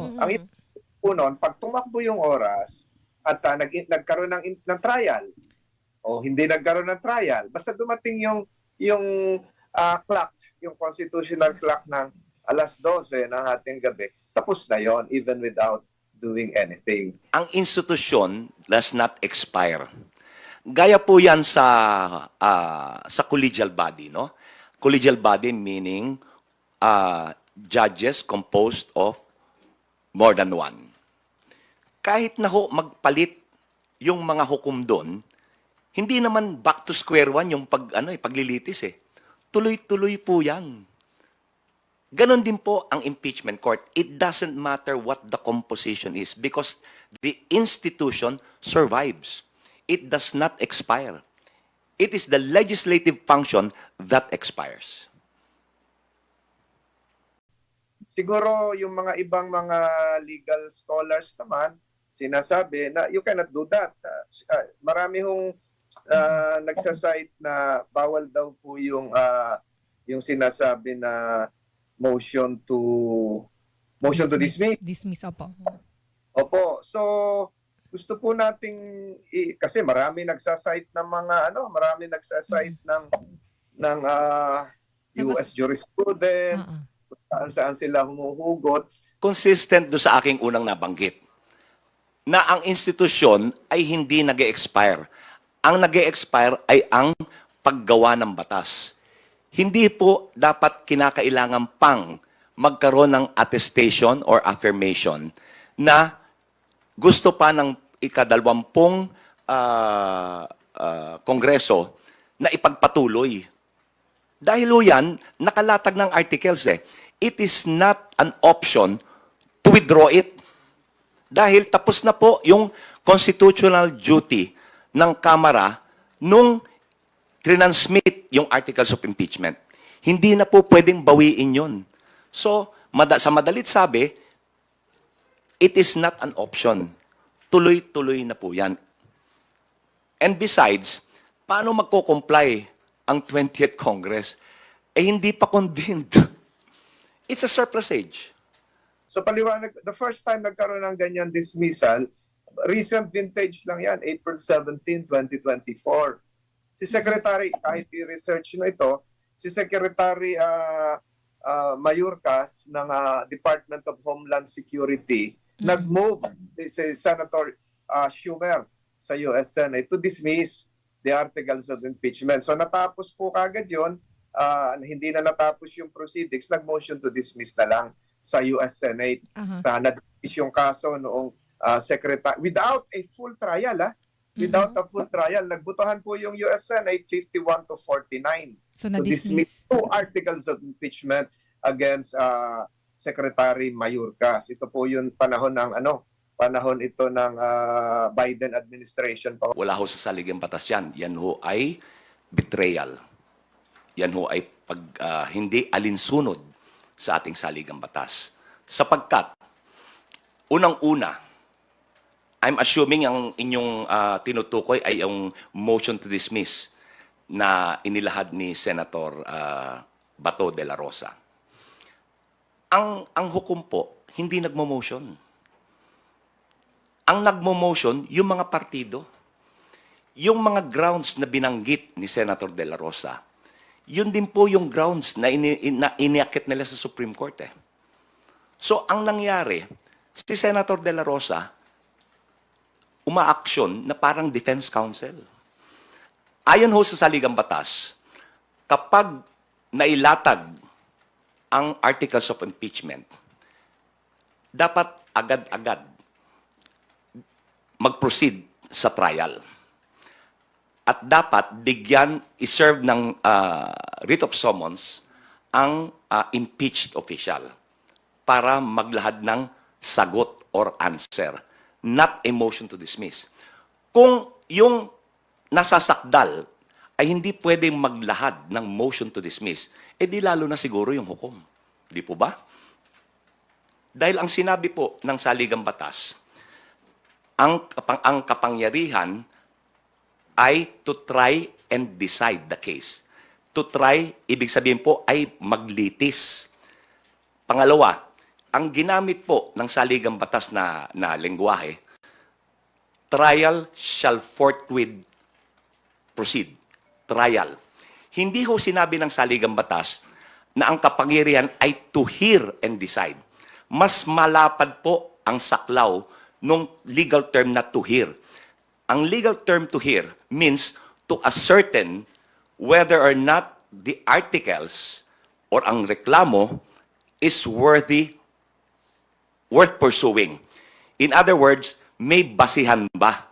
po. Mm. Ang po nun, pag tumakbo yung oras at ah, nag, nagkaroon ng, ng trial o hindi nagkaroon ng trial, basta dumating yung yung ah, clock, yung constitutional clock ng alas 12 ng ating gabi, tapos na yon even without doing anything. Ang institusyon does not expire. Gaya po yan sa ah, sa collegial body, no? Collegial body meaning ah, judges composed of more than one. Kahit na ho magpalit yung mga hukom doon, hindi naman back to square one yung pag ano eh paglilitis eh. Tuloy-tuloy po 'yan. Ganon din po ang impeachment court. It doesn't matter what the composition is because the institution survives. It does not expire. It is the legislative function that expires. Siguro yung mga ibang mga legal scholars naman, sinasabi na you cannot do that. Uh, uh, marami hong uh, nagsasite na bawal daw po yung uh, yung sinasabi na motion to motion to dismiss. Dismiss, opo. Opo. So gusto po nating kasi marami nagsasite ng mga ano, marami nagsasite ng ng ah, US jurisprudence, kung saan sila humuhugot. Consistent do sa aking unang nabanggit na ang institusyon ay hindi nag expire Ang nag expire ay ang paggawa ng batas. Hindi po dapat kinakailangan pang magkaroon ng attestation or affirmation na gusto pa ng ikadalwampung ah, ah, kongreso na ipagpatuloy. Dahil ho yan, nakalatag ng articles eh. It is not an option to withdraw it. Dahil tapos na po yung constitutional duty ng Kamara nung transmit yung articles of impeachment. Hindi na po pwedeng bawiin yun. So, mada- sa madalit sabi, it is not an option. Tuloy-tuloy na po yan. And besides, paano magko-comply ang 20th Congress? Eh, hindi pa convened. It's a surplus age. So paliwanag, the first time nagkaroon ng ganyan dismissal, recent vintage lang yan, April 17, 2024. Si Secretary, kahit i-research nyo ito, si Secretary ah ah, Mayorkas ng ah, Department of Homeland Security, Mm. nag-move si, si Senator ah, Schumer sa US Senate to dismiss the articles of impeachment. So natapos po kagad yun, ah, hindi na natapos yung proceedings, nag-motion to dismiss na lang sa US Senate Aha. na na-dismiss yung kaso noong ah, secretary without a full trial ah without a full trial nagbutuhan po yung US Senate 51 to 49 So, to dismiss two articles of impeachment against ah, Secretary Mayorkas ito po yung panahon ng ano panahon ito ng ah, Biden administration pa Wala ho sa saligang batas yan. Yan ho ay betrayal. Yan ho ay pag, ah, hindi alinsunod sa ating saligang batas. Sapagkat, unang-una, I'm assuming ang inyong ah, tinutukoy ay yung motion to dismiss na inilahad ni Senator ah, Bato de la Rosa. Ang, ang hukom po, hindi nagmo-motion. Ang nagmo-motion, yung mga partido. Yung mga grounds na binanggit ni Senator De La Rosa, yun din po yung grounds na, ini, na iniakit nila sa Supreme Court eh. So, ang nangyari, si Senator De La Rosa, umaaksyon na parang defense counsel. Ayon ho sa saligang batas, kapag nailatag ang articles of impeachment, dapat agad-agad mag-proceed sa trial. At dapat bigyan, iserve ng ah, writ of summons ang ah, impeached official para maglahad ng sagot or answer, not a motion to dismiss. Kung yung nasasakdal ay hindi pwedeng maglahad ng motion to dismiss, eh di lalo na siguro yung hukom. Di po ba? Dahil ang sinabi po ng saligang batas, ang, kapang, ang kapangyarihan ay to try and decide the case. To try, ibig sabihin po ay maglitis. Pangalawa, ang ginamit po ng saligang batas na, na lengguwahe, trial shall forthwith proceed. Trial. Hindi ho sinabi ng saligang batas na ang kapangyarihan ay to hear and decide. Mas malapad po ang saklaw nung legal term na to hear. Ang legal term to hear means to ascertain whether or not the articles or ang reklamo is worthy worth pursuing. In other words, may basihan ba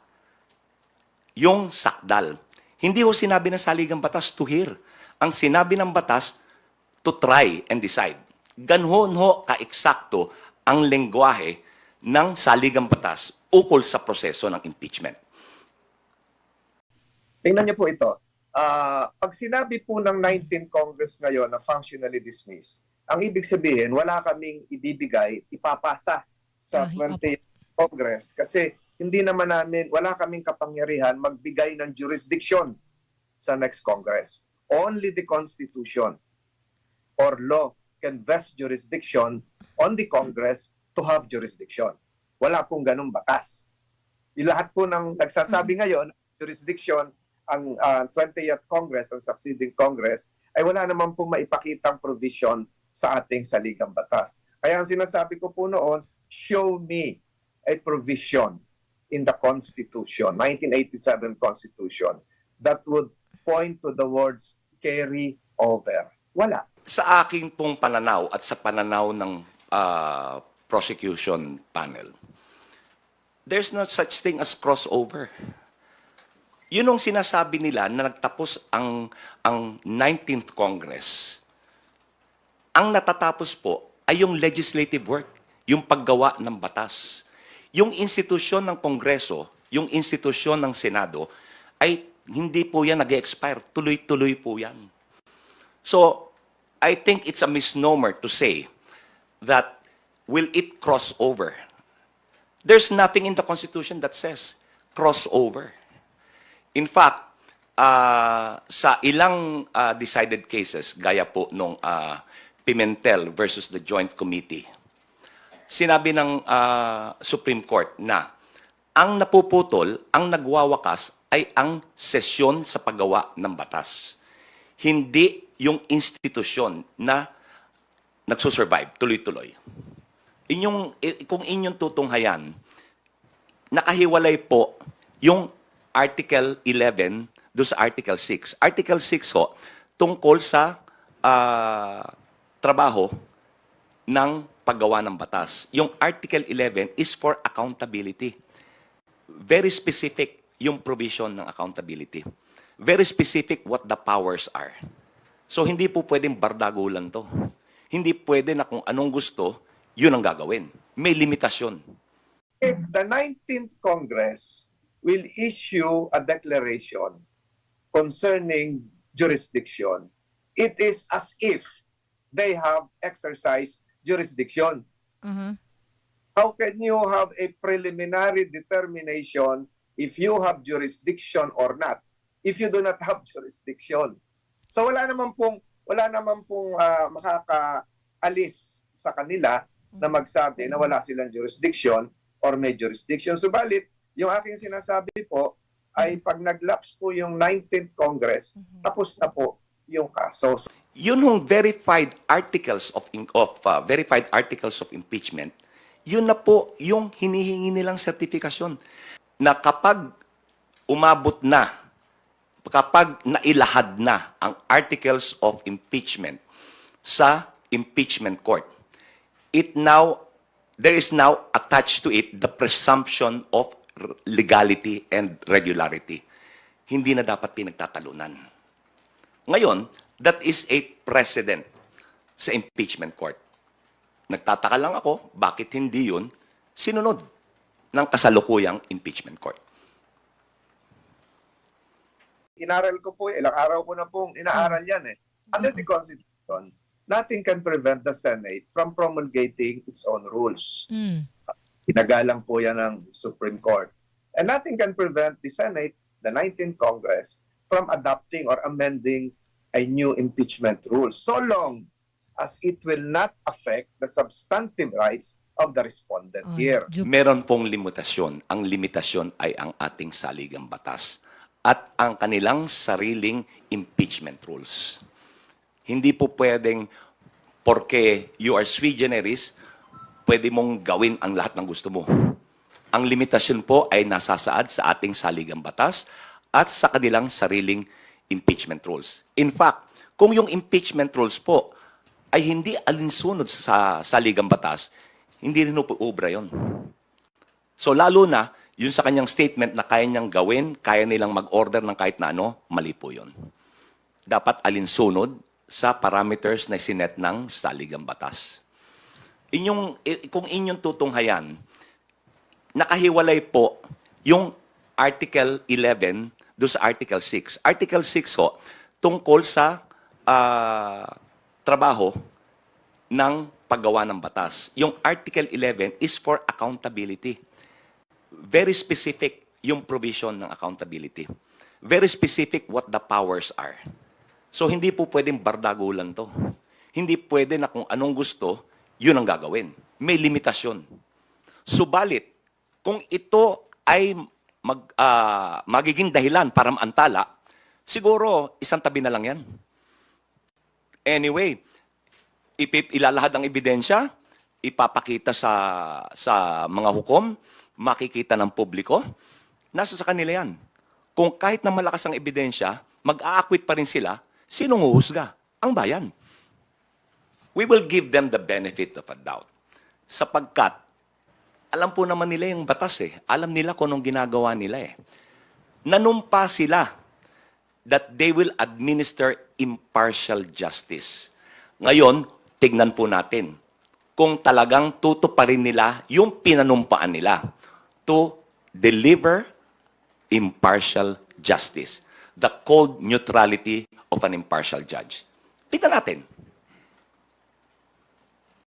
yung sakdal? Hindi ho sinabi ng saligang batas to hear. Ang sinabi ng batas, to try and decide. Ganhon ho ka-eksakto ang lengguwahe ng saligang batas ukol sa proseso ng impeachment. Tingnan niyo po ito. Ah, pag sinabi po ng 19th Congress ngayon na functionally dismissed, ang ibig sabihin, wala kaming ibibigay, ipapasa sa Ah, 20th Congress kasi hindi naman namin, wala kaming kapangyarihan magbigay ng jurisdiction sa next Congress. Only the Constitution or law can vest jurisdiction on the Congress to have jurisdiction. Wala pong ganung batas. Lahat po ng nagsasabi ngayon, jurisdiction ang ah, 20th Congress, ang succeeding Congress, ay wala naman pong maipakitang provision sa ating saligang batas. Kaya ang sinasabi ko po noon, show me a provision in the Constitution, 1987 Constitution, that would point to the words carry over. Wala. Sa aking pong pananaw at sa pananaw ng ah, prosecution panel, there's no such thing as crossover. Yun ang sinasabi nila na nagtapos ang, ang 19th Congress. Ang natatapos po ay yung legislative work, yung paggawa ng batas. Yung institusyon ng Kongreso, yung institusyon ng Senado, ay hindi po yan nag-expire. Tuloy-tuloy po yan. So, I think it's a misnomer to say that will it cross over? There's nothing in the Constitution that says crossover. In fact, ah, sa ilang ah, decided cases, gaya po nung ah, Pimentel versus the Joint Committee, sinabi ng ah, Supreme Court na ang napuputol, ang nagwawakas ay ang sesyon sa paggawa ng batas. Hindi yung institusyon na nagsusurvive, tuloy-tuloy. Inyong, i- kung inyong tutunghayan, nakahiwalay po yung Article 11 do sa Article 6. Article 6 ho, tungkol sa ah, trabaho ng paggawa ng batas. Yung Article 11 is for accountability. Very specific yung provision ng accountability. Very specific what the powers are. So hindi po pwedeng bardagulan to. Hindi pwede na kung anong gusto, yun ang gagawin. May limitasyon. If the 19th Congress will issue a declaration concerning jurisdiction, it is as if they have exercised jurisdiction. Mhm. How can you have a preliminary determination if you have jurisdiction or not? If you do not have jurisdiction. So wala naman pong wala naman pong ah, makakaalis sa kanila na magsabi na wala silang jurisdiction or may jurisdiction. Subalit, yung aking sinasabi po ay pag naglaps po yung 19th Congress, tapos na po yung kaso. So, Yun hong verified articles of of uh, verified articles of impeachment, yun na po yung hinihingi nilang sertifikasyon na kapag umabot na kapag nailahad na ang articles of impeachment sa impeachment court, it now there is now attached to it the presumption of legality and regularity. Hindi na dapat pinagtatalunan. Ngayon, that is a precedent sa impeachment court. Nagtataka lang ako, bakit hindi yun sinunod ng kasalukuyang impeachment court? inaral ko po, ilang araw ko na pong inaaral yan eh. Under the Constitution, nothing can prevent the Senate from promulgating its own rules. Mm. Pinagalang po yan ng Supreme Court. And nothing can prevent the Senate, the 19th Congress, from adopting or amending a new impeachment rule. So long as it will not affect the substantive rights of the respondent Ah, here. Meron pong limitasyon. Ang limitasyon ay ang ating saligang batas at ang kanilang sariling impeachment rules. Hindi po pwedeng porque you are sui generis, pwede mong gawin ang lahat ng gusto mo. Ang limitasyon po ay nasasaad sa ating saligang batas at sa kanilang sariling impeachment rules. In fact, kung yung impeachment rules po ay hindi alinsunod sa saligang batas, hindi rin po ubra yon. So lalo na, yun sa kanyang statement na kaya niyang gawin, kaya nilang mag-order ng kahit na ano, mali po yun. Dapat alinsunod sa parameters na sinet ng saligang batas. Inyong, kung inyong tutunghayan, nakahiwalay po yung Article 11 do sa Article 6. Article 6 ho, tungkol sa ah, trabaho ng paggawa ng batas. Yung Article 11 is for accountability. Very specific yung provision ng accountability. Very specific what the powers are. So hindi po pwedeng bardagulan to. Hindi pwede na kung anong gusto, yun ang gagawin. May limitasyon. Subalit, kung ito ay mag, ah, magiging dahilan para maantala, siguro isang tabi na lang yan. Anyway, ipip ilalahad ang ebidensya, ipapakita sa sa mga hukom, makikita ng publiko, nasa sa kanila yan. Kung kahit na malakas ang ebidensya, mag-aakwit pa rin sila, sinong huhusga? Ang bayan. We will give them the benefit of a doubt. Sapagkat, alam po naman nila yung batas eh. Alam nila kung anong ginagawa nila eh. Nanumpa sila that they will administer impartial justice. Ngayon, tignan po natin kung talagang tutuparin nila yung pinanumpaan nila to deliver impartial justice. The cold neutrality of an impartial judge. Tignan natin.